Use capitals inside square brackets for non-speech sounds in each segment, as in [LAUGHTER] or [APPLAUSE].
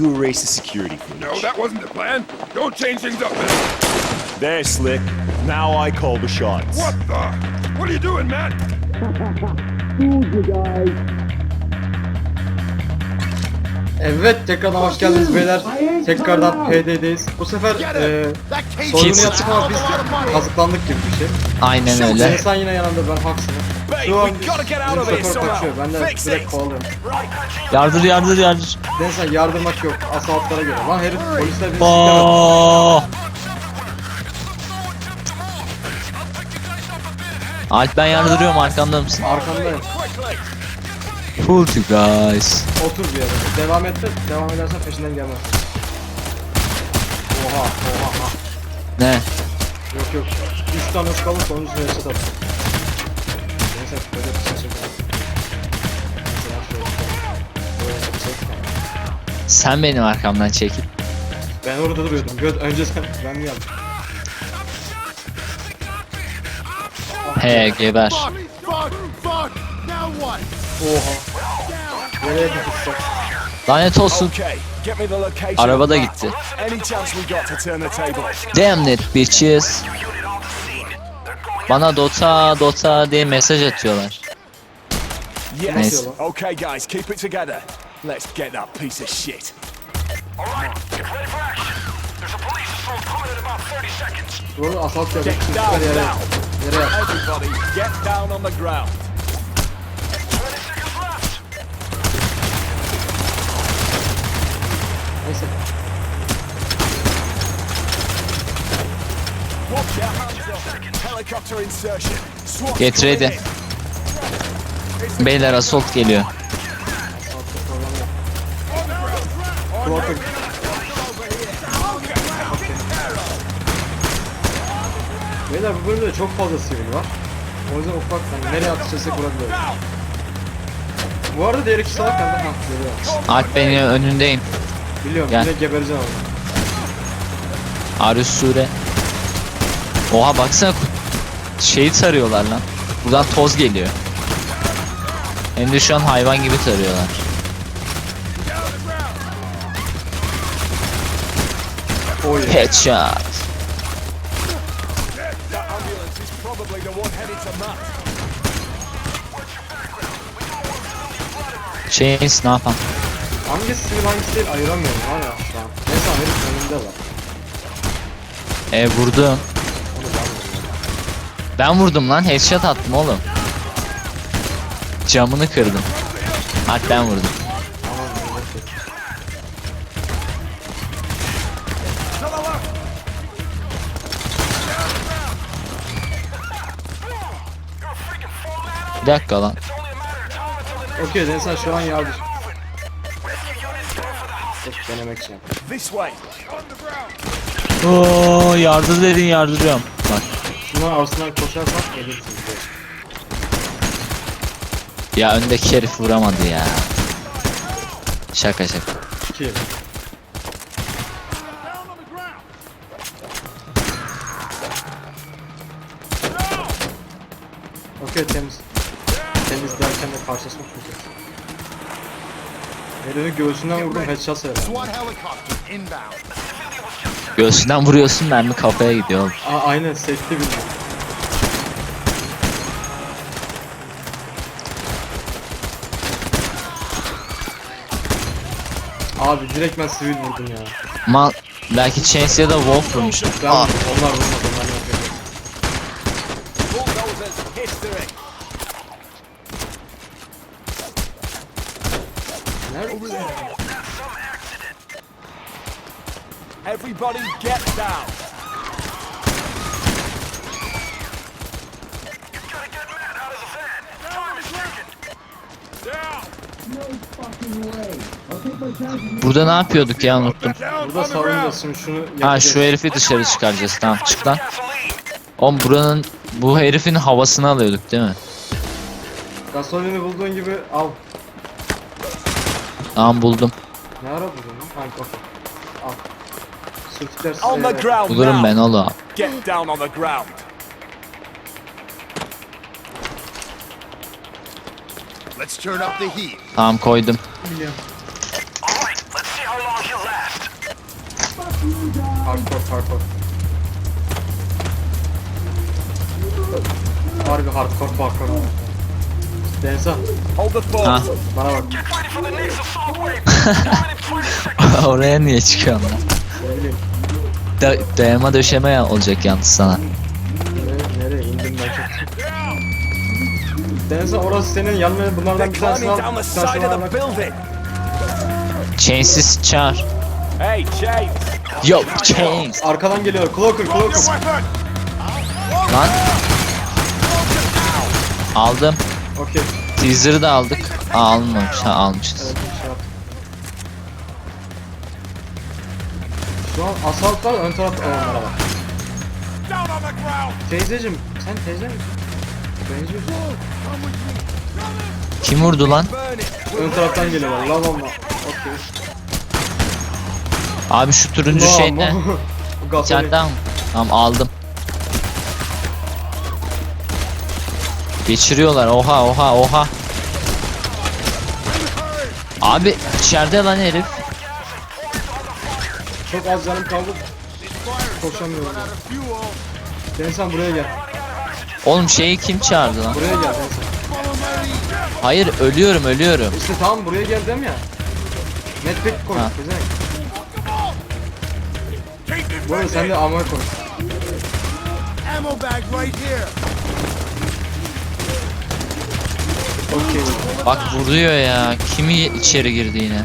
you erase the security footage. No, that wasn't the plan. Don't change things up, man. There, Slick. Now I call the shots. What the? What are you doing, man? Evet tekrardan hoş geldiniz beyler. Tekrardan PD'deyiz. Bu sefer e, soygunu yaptık ama biz kazıklandık gibi bir şey. Aynen öyle. Sen yine yanında ben haksızım. Şu an we gotta get out of bizim here şoför kaçıyor. somehow. Ben de Fix direkt it. kovalıyorum. Yardır yardır yardır. Denizhan yardırmak yok. Asaltlara göre. Lan herif polisler beni siklemedi. Aa! Alp ben yardırıyorum arkamda mısın? Arkamdayım. Full to guys. Otur bir yere. Devam et de devam edersen peşinden gelmem. Oha oha. Ne? Yok yok. 3 tane ıskalı sonuncusunu reset at. Neyse böyle bir şey söyleyeyim. Mesela şöyle bir- böyle bir şey söyleyeyim. Sen benim arkamdan çekil. Ben orada duruyordum. Göt önce sen ben mi yaptım? He geber. Oha. Nereye gittik? Lanet olsun. Araba da gitti. Damn it bitches. Bana Dota Dota diye mesaj atıyorlar. Yes. Nice. Okay, guys, keep it together. Let's get that piece of shit. Asalt. Get down yere. now. Yere yat. Everybody, get down on the ground. Neyse. Watch your hands up. Get ready. Beyler assault geliyor. Kulaklık. Beyler bu bölümde çok fazla sivil var. O yüzden ufak hani nereye atışırsak vurabiliyoruz. Bu arada diğer iki salak bende ha geliyor. Alp benim önündeyim. Biliyorum Gel. yine gebereceğim ama. Arus Sure. Oha baksana şeyi tarıyorlar lan. Buradan toz geliyor. Hem de şu an hayvan gibi tarıyorlar. Oy. Headshot. Chains ne yapalım? Hangisi sivil hangisi değil ayıramıyorum var ya şu an. Neyse herif önümde var. E vurdum. Ben vurdum. Lan headshot attım oğlum. Camını kırdım. Hadi ben vurdum. Bir dakika lan. Okey Denizhan şu an yardır. Dur denemek için. Oo yardır dedin yardırıyorum. Bak. Şuna arasından koşarsak gelirsin. Ya öndeki herif vuramadı ya. Şaka şaka. 2 Okey temiz. Temiz derken de karşılaşmak kötü. Herifin göğsünden vurdum headshot sayarım. SWAT helicopter inbound. Göğsünden vuruyorsun mermi kafaya gidiyor oğlum. Aa aynen sekti bildim. Abi direkt ben sivil vurdum ya. Mal belki Chains ya da Wolf vurmuş. Ben onlar vurmadı onlar Everybody get down. burada ne yapıyorduk ya unuttum. Burada savunmasın şunu Ha yapacağız. şu herifi dışarı çıkaracağız tamam çık lan. Oğlum buranın bu herifin havasını alıyorduk değil mi? Gasolini bulduğun gibi al. Tamam buldum. Ne ara buldun lan? Al. Sürtükler On the size- ground Bulurum now. ben oğlum. Get down on the ground. Let's turn up the heat. Tamam koydum. Biliyorum. All right, let's see how long he'll hardcore. Harbi hardcore parkur. Densa Hold the fort. Ha. bana bak. [LAUGHS] [LAUGHS] Oraya niye çıkıyorsun lan? Da dayama döşeme ya- olacak yalnız sana. Ne, nereye indim ben çok. Densa orası senin yanına They're bunlardan bir tanesini climbing al. down the Bir tanesini of al the building. Çağır. Hey, James. Yo Chains. Arkadan geliyor. Cloaker, Cloaker. Lan. Aldım. Okey. Teaser'ı da aldık. Aa almamış. Ha almışız. Şu an asalt var ön tarafta olanlara bak. Teyzeciğim, sen teyze misin? Benziyorsun. Kim vurdu lan? Ön taraftan geliyorlar. Lav ama. Okey. Abi şu turuncu Lav şey ne? [LAUGHS] Bu gasolin. İçeriden mi? Tamam aldım. Geçiriyorlar. Oha oha oha. Abi içeride lan herif. Çok az canım kaldı. Koşamıyorum. Deniz sen buraya gel. Oğlum şeyi kim çağırdı lan? Buraya gel Deniz. Hayır ölüyorum ölüyorum. İşte tamam buraya gel dem ya. Netpack koy. Ha. Güzel. Bu arada sen de amına koy. Ammo bag right here! Okey. Bak vuruyor ya. Kimi içeri girdi yine?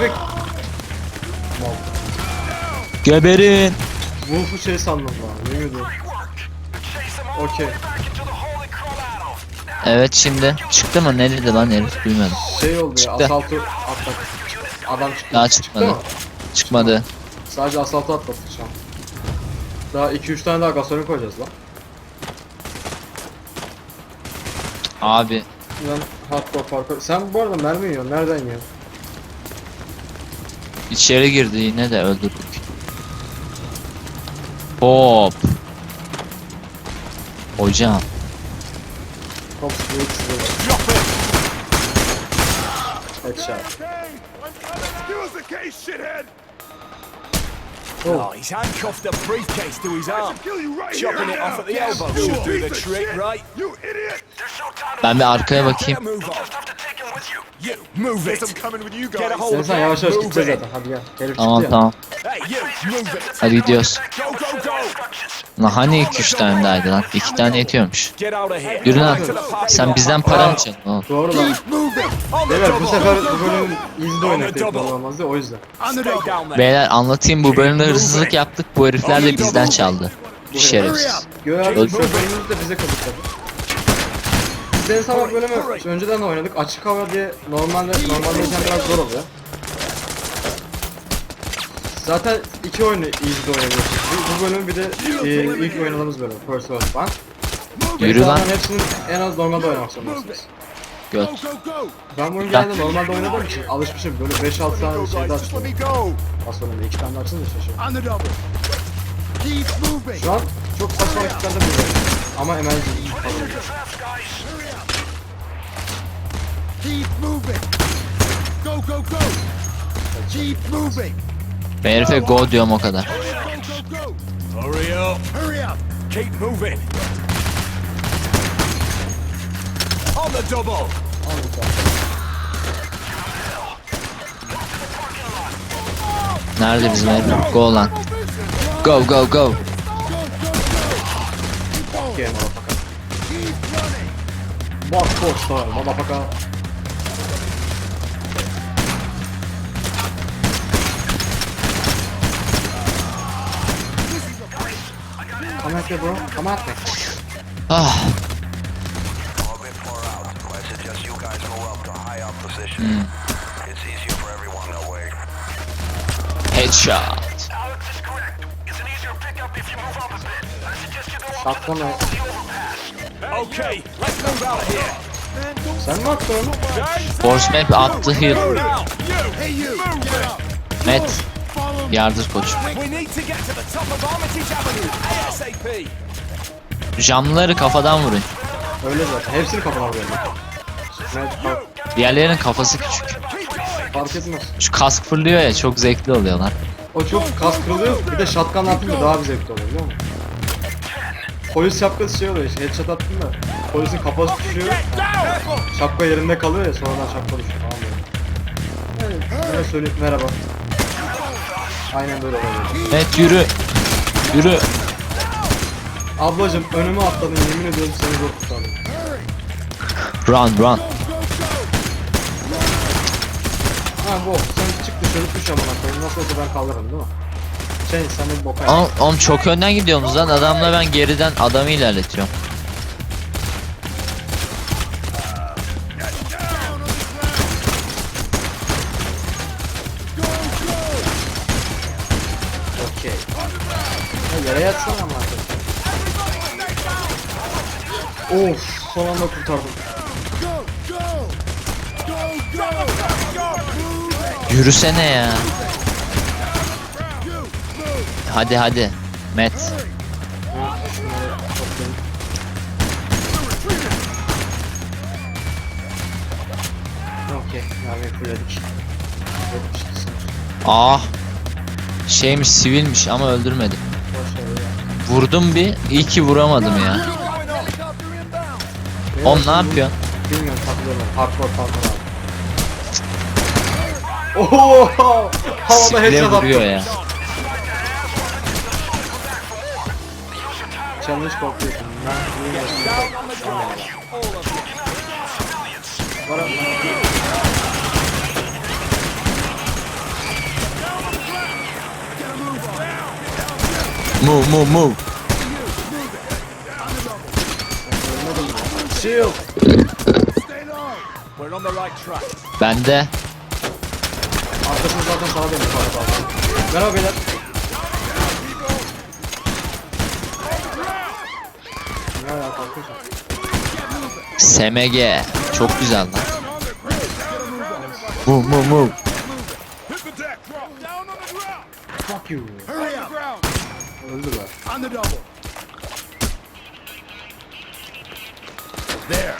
Direkt. Mal. Geberin. Wolf'u şey sandım lan. Ediyorum. Okey. Evet şimdi. Çıktı mı? Nerede lan herif? Duymadım. Şey oldu ya. Çıktı. Asaltı atladık. Adam çıktı. Daha Çıktı çıkmadı. mı? Çıkmadı. Sadece asaltı atlattık şu an. Daha 2-3 tane daha gasolin koyacağız lan. Abi. Ben hardcore parkur. Sen bu arada mermi yiyorsun. Nereden yiyorsun? İçeri girdi yine de öldürdük. Hop. Hocam. Top. Headshot. Oh, he's handcuffed a briefcase to his arm. Chopping here it off at the elbow should do the trick, shit. right? You idiot! Ben bir arkaya bakayım. You, move it. coming with you Get a hold Sen of sen yavaş yavaş Move gideceğiz it. zaten. Hadi gel. Herif Tamam çıktı ya. tamam. Hey, you, move it. Hadi gidiyoruz. Go, go, go. Lan hani 2-3 tane daydı lan? 2 tane yetiyormuş. Get out of here. Yürü lan. The Sen bizden para mı çalın oğlum? Doğru lan. The Beyler bu sefer bu bölüm izde oynadık double. normalde o yüzden. Beyler anlatayım bu bölümde hırsızlık yaptık. Bu herifler de bizden çaldı. Şerefsiz. Göğe abi bölümümüzü de bize kazıkladı. Biz Deniz Hava bölümü önceden de oynadık. Açık hava diye normalde normaldeyken biraz zor oluyor. Zaten iki oyunu izde oynayabiliyoruz. Bu, bu bölüm bir de e, ilk oynadığımız bölüm. First World Bank. Yürü lan. Hepsinin en az normalde oynamak zorundasınız. Göt. Go, go, go! Ben bu oyunu genelde normalde oynadığım için alışmışım. Böyle 5-6 Go, tane just let açtım. Aslında iki tane de açtım da moving! Şu an çok saçma hareketlerde bulunuyorum. Ama emergency. Keep moving! Go, go, go! Keep moving! Ben herife go diyorum o kadar. Hurry up. Hurry up! Keep moving. On the double. Nerede bizim herif? Go lan. Go go go. Okay! Bak boş da motherfucker. Come at me bro, come at me. Ah. Way. Headshot. Alex is correct. It's an easier pickup if you move up a bit. I suggest you go up Şapka mı? Okay, let's move out of here. Sen mi attın onu? Force map attı heal. Met. Yardır koç. Camları kafadan vurun. Öyle zaten. Hepsini kafana vuruyorum. Fark, Diğerlerinin kafası küçük. fark etmez. Şu kask fırlıyor ya çok zevkli oluyorlar. O çok kas kırılıyor. Bir de shotgun atınca daha bir zevkli oluyor biliyor musun? Polis şapkası şey oluyor işte headshot attın da polisin kafası düşüyor. Şapka yerinde kalıyor ya sonradan şapka düşüyor falan böyle. Evet, öyle söyleyeyim merhaba. Aynen böyle oluyor. Evet yürü. Yürü. Ablacım önüme atladın yemin ediyorum seni zor kurtardım. Run run. Ha bu sen çık dışarı düş amına koyayım nasıl olsa ben kaldırırım değil mi? Şey sen de boka. Oğlum, oğlum çok önden gidiyorsunuz lan. Adamla ben geriden adamı ilerletiyorum. Okey. Ya yere yatsana artık. Of son anda kurtardım. Yürüsene ya. Hadi hadi. Met. Okey, yani fulledik. 72 sınıf. Ah. Şeymiş sivilmiş ama öldürmedim. Vurdum bir. iyi ki vuramadım ya. Oğlum ne yapıyorsun? Bilmiyorum. Hardcore pantolon abi. Oho! Havada headshot vuruyor attım. ya. Challenge korkuyorsun. Ben. Bana Move move move. shield. We're on the right track. Bende. Arkasını zaten sana dönüyor para bağlı. Merhaba beyler. Ne? SMG. Çok güzel lan. Move move move. Fuck you. Hurry up. Öldüler. On the double. There.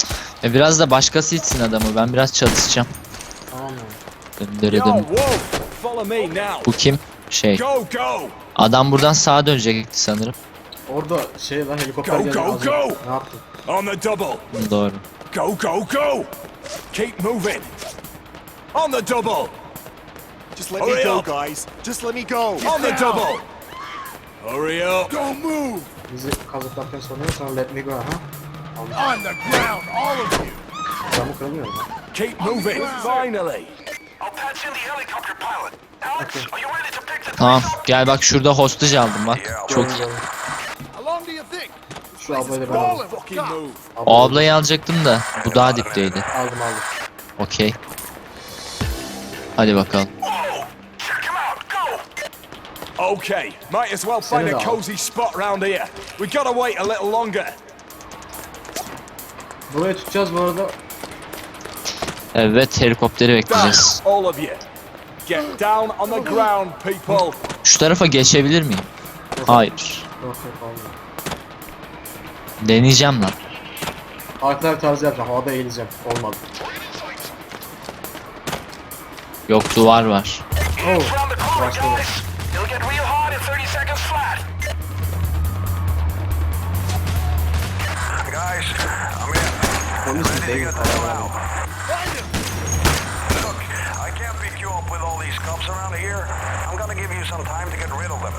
E biraz da başkası içsin adamı. Ben biraz çatışacağım. Döndürdüm. Wolf. Follow me now. Bu kim? Şey. Go, go. Adam buradan sağa dönecekti sanırım. Orada şey lan helikopter Go, geldi. go, az önce. go. Ne yaptın? On the double. Doğru. Go, go, go. Keep moving. On the double. Just let Hurry me go, up. guys. Just let me go. On the double. Hurry up. Don't move. Bizi kazıklarken soruyor sonra let me go ha. On the ground, all of you. Camı kırılmıyor mu? Keep moving. Finally. I'll patch in the helicopter pilot. Alex, are you ready to pick the Tamam. Gel bak şurada hostage aldım bak. Çok iyi. Şu ablayı da ben aldım. O ablayı alacaktım da bu daha dipteydi. Aldım aldım. Okey. Hadi bakalım. Okay, might as well find a cozy spot round here. We gotta wait a little longer. Burayı tutacağız bu arada. Evet helikopteri bekleyeceğiz. all of you. Get down on the ground, people. Şu tarafa geçebilir miyim? Hayır. Yok yok olmuyor. Deneyeceğim lan. Arkalar tarzı yapacağım. Havada eğileceğim. Olmadı. Yok duvar var. Oh. Başladı. guys. It'll get real hot these cops around here. I'm gonna give you some time to get rid of them.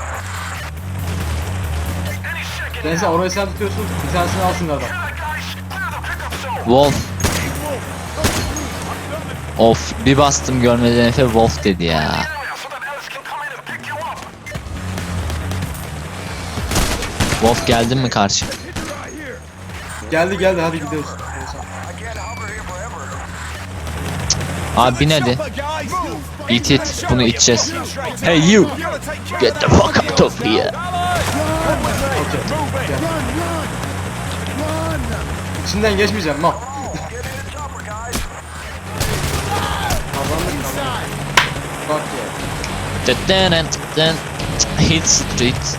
Neyse orayı sen tutuyorsun. Bir tanesini pickup zone. Wolf. Of bir bastım görmeden Efe Wolf dedi ya. Wolf geldin mi karşı? Geldi geldi hadi gidiyoruz. Abi bin hadi. It it. Bunu içeceğiz. Hey you. Get the fuck out of here. İçinden geçmeyeceğim kazandık. Bak ya. Hit street.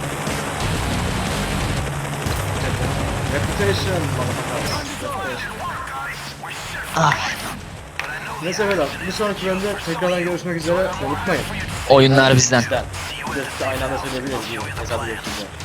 Reputation. Ah. Neyse beyler bir sonraki bölümde tekrardan görüşmek üzere unutmayın. Oyunlar bizden. Bir de aynı anda söyleyebiliriz. Hesabı geçeceğiz.